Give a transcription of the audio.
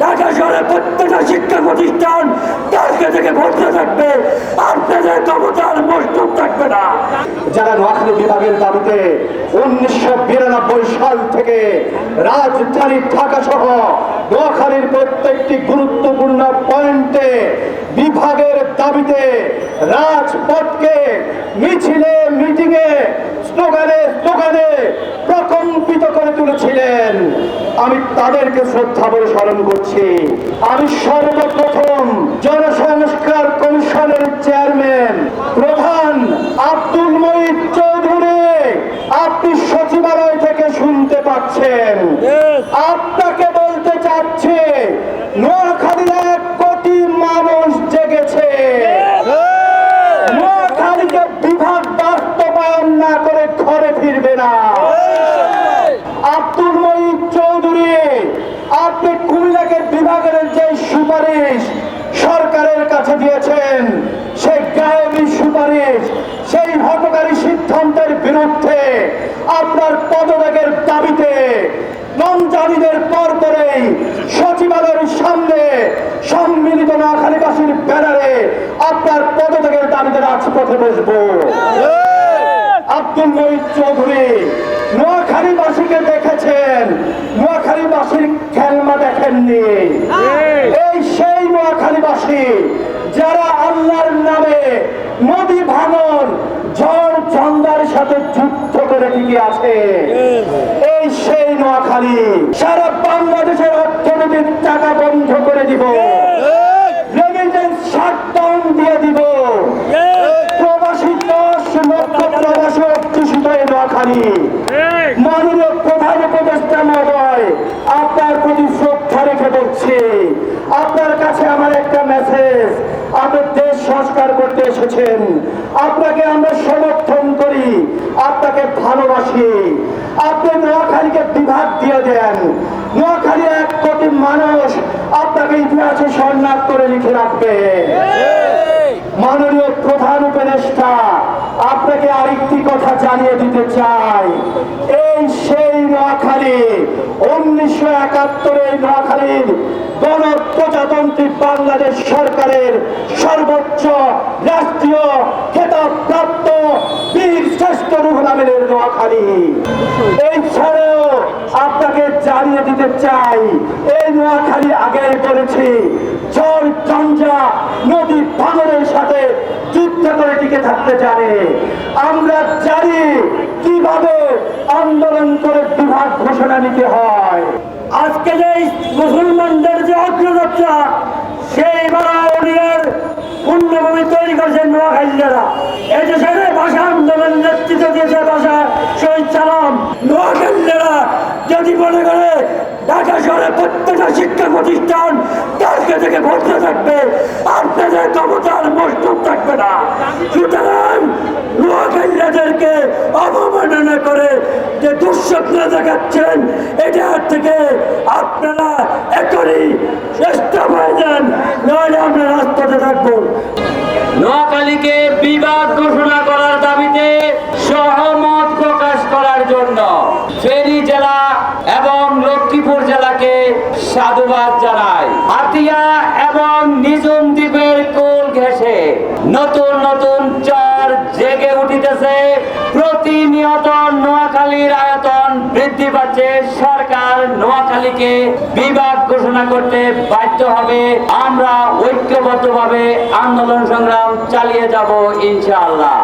ঢাকা শহরে প্রত্যেকটা শিক্ষা প্রতিষ্ঠান কালকে থেকে বন্ধ থাকবে। আপনাদের ক্ষমতার মজবুত থাকবে না। যারা নোয়াখালী বিভাগের দাবিতে উনিশশো বিরানব্বই সাল থেকে রাজধানী ঢাকা সহ নোয়াখালীর প্রত্যেকটি গুরুত্বপূর্ণ পয়েন্টে বিভাগের দাবিতে রাজপথকে মিছিলে, মিটিংয়ে, স্লোগানে স্লোগানে করে আমি তাদেরকে শ্রদ্ধা বলে স্মরণ করছি। আমি সর্বপ্রথম জনসংস্কার কমিশনের চেয়ারম্যান প্রধান আব্দুল মঈদ চৌধুরী। আপনি সচিবালয় থেকে শুনতে পাচ্ছেন। আপনাকে বলতে চাচ্ছি নোয়াখালীর এক কোটি মানুষ জেগেছে নোয়াখালীকে বিভাগ বাস্তবায়ন না করে ঘরে ফিরবে না আব্দুল মঈদ চৌধুরী আপনি কুমিল্লাকে বিভাগের যে সুপারিশ সরকারের কাছে দিয়েছেন সেই গায়েবী সুপারিশ সেই হতকারী সিদ্ধান্তের বিরুদ্ধে আপনার পদত্যাগের দাবিতে রমজানিদের পর পরেই সচিবালয়ের সামনে সম্মিলিত নোয়াখালীবাসীর ব্যানারে আপনার পদত্যাগের দাবিতে রাজপথে বসবো। আব্দুল মঈদ চৌধুরী নোয়াখালীবাসীকে দেখেছেন নোয়াখালীবাসীর খেলনা দেখেননি। এই। সেই নোয়াখালীবাসী যারা আল্লাহর নামে নদী ভাঙন ঝড় ঝঞ্ঝার সাথে যুদ্ধ করে টিকে আছে। এই। সেই নোয়াখালী সারা বাংলাদেশের অর্থনৈতিক টাকা বন্ধ করে দিব। রেমিটেন্স শাটডাউন দিয়ে দিব। প্রবাসী দশ লক্ষ প্রবাসী অধ্যুষিত এই নোয়াখালী মাননীয় প্রধান উপদেষ্টা মহোদয় আপনার প্রতি শ্রদ্ধা রেখে বলছি আপনার কাছে আমার একটা মেসেজ আপনি দেশ সংস্কার করতে এসেছেন। আপনাকে আমরা সমর্থন করি আপনাকে ভালোবাসি। আপনি নোয়াখালীকে বিভাগ দিয়ে দেন। নোয়াখালী এক কোটি মানুষ আপনাকে ইতিহাসে স্বর্ণাক করে লিখে রাখবে। মাননীয় প্রধান উপদেষ্টা আপনাকে আরেকটি কথা জানিয়ে দিতে চাই এই সেই নোয়াখালী উনিশশো একাত্তরের নোয়াখালীর গণপ্রজাতন্ত্রী বাংলাদেশ সরকারের সর্বোচ্চ রাষ্ট্রীয় খেতাব প্রাপ্ত বীর শ্রেষ্ঠ রুহুল নোয়াখালী এই আপনাকে জানিয়ে দিতে চাই, এই নোয়াখালী আগে বলেছি, ঝড় চঞ্জা নদী ভাঙনের সাথে যুদ্ধ করে টিকে থাকতে জানে। আমরা জানি কীভাবে আন্দোলন করে বিভাগ ঘোষণা নিতে হয়? আজকে যে মুসলমানদের যে অগ্রযাত্রা, সেই বারাউলিয়ার পূর্ণভূমি তৈরি করেছেন নোয়াখালীরা। এই যে সেখানে ভাষা আন্দোলন নেতৃত্ব দিয়েছে, ভাষা শহীদ সালাম, নোয়াখালীরা যদি মনে করে ঢাকা শহরে প্রত্যেকটা শিক্ষা প্রতিষ্ঠান কালকে থেকে বন্ধ থাকবে, আপনাদের ক্ষমতার মজবুত থাকবে না। সুতরাং নোয়াখালীদেরকে অবমাননা করে যে দুঃস্বপ্ন দেখাচ্ছেন, এটা থেকে আপনারা এখনই চেষ্টা হয়ে যান নইলে আমরা রাস্তাতে থাকব। নোয়াখালীকে বিবাদ ঘোষণা করার দাবিতে সহমত প্রকাশ করার জন্য ফেনী জেলা এবং লক্ষ্মীপুর জেলাকে সাধুবাদ জানায়। হাতিয়া এবং নিজুম দ্বীপের কোল ঘেঁষে নতুন নতুন বৃদ্ধি পাচ্ছে, সরকার নোয়াখালীকে বিভাগ ঘোষণা করতে বাধ্য হবে। আমরা ঐক্যবদ্ধভাবে আন্দোলন সংগ্রাম চালিয়ে যাব ইনশাআল্লাহ।